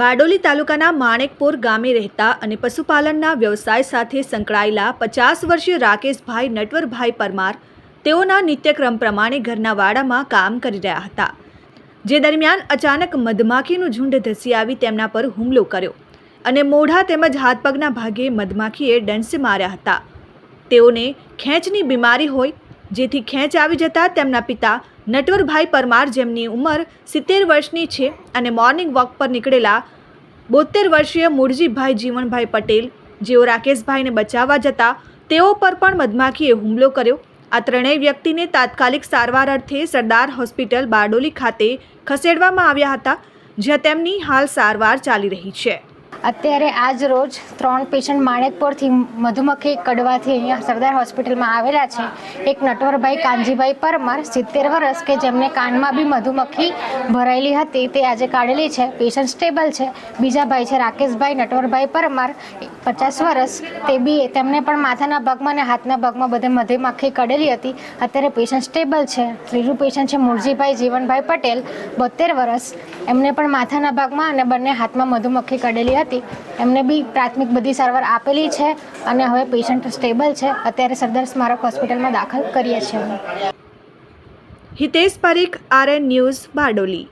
બારડોલી તાલુકાના માણેકપુર ગામે રહેતા અને પશુપાલનના વ્યવસાય સાથે સંકળાયેલા પચાસ વર્ષીય રાકેશભાઈ, નટવરભાઈ પરમાર તેઓના નિત્યક્રમ પ્રમાણે ઘરના વાડામાં કામ કરી રહ્યા હતા. જે દરમિયાન અચાનક મધમાખીનું ઝુંડ ધસી આવી તેમના પર હુમલો કર્યો અને મોઢા તેમજ હાથપગના ભાગે મધમાખીએ ડંસ માર્યા હતા. તેઓને ખેંચની બીમારી હોય, જેથી ખેંચ આવી જતા તેમના પિતા નટવરભાઈ પરમાર જેમની ઉંમર સિત્તેર વર્ષની છે અને મોર્નિંગ વોક પર નીકળેલા બોતેર વર્ષીય મૂળજીભાઈ જીવનભાઈ પટેલ, જેઓ રાકેશભાઈને બચાવવા જતા તેઓ પર પણ મધમાખીએ હુમલો કર્યો. આ ત્રણેય વ્યક્તિને તાત્કાલિક સારવાર અર્થે સરદાર હોસ્પિટલ બારડોલી ખાતે ખસેડવામાં આવ્યા હતા, જ્યાં તેમની હાલ સારવાર ચાલી રહી છે. અત્યારે આજ રોજ ત્રણ પેશન્ટ માણેકપુરથી મધુમક્ખી કડવાથી અહીંયા સરદાર હોસ્પિટલમાં આવેલા છે. એક નટવરભાઈ કાનજીભાઈ પરમાર, સિત્તેર વર્ષ કે જેમને કાનમાં બી મધુમક્ખી ભરાયેલી હતી તે આજે કાઢેલી છે. પેશન્ટ સ્ટેબલ છે. બીજા ભાઈ છે રાકેશભાઈ, નટવરભાઈ પરમાર, પચાસ વર્ષ. તે બી તેમને પણ માથાના ભાગમાં અને હાથના ભાગમાં બધે મધુમક્ખી કડેલી હતી. અત્યારે પેશન્ટ સ્ટેબલ છે. ત્રીજું પેશન્ટ છે મુરજીભાઈ જીવનભાઈ પટેલ બોતેર વર્ષ. એમને પણ માથાના ભાગમાં અને બંને હાથમાં મધુમક્ખી કડેલી હતી. એમને બી પ્રાથમિક બધી સારવાર આપેલી છે અને હવે પેશન્ટ સ્ટેબલ છે. અત્યારે સરદાર સ્મારક હોસ્પિટલમાં દાખલ કરીએ છીએ હિતેશ પરીખ, આરએન ન્યૂઝ, બારડોલી.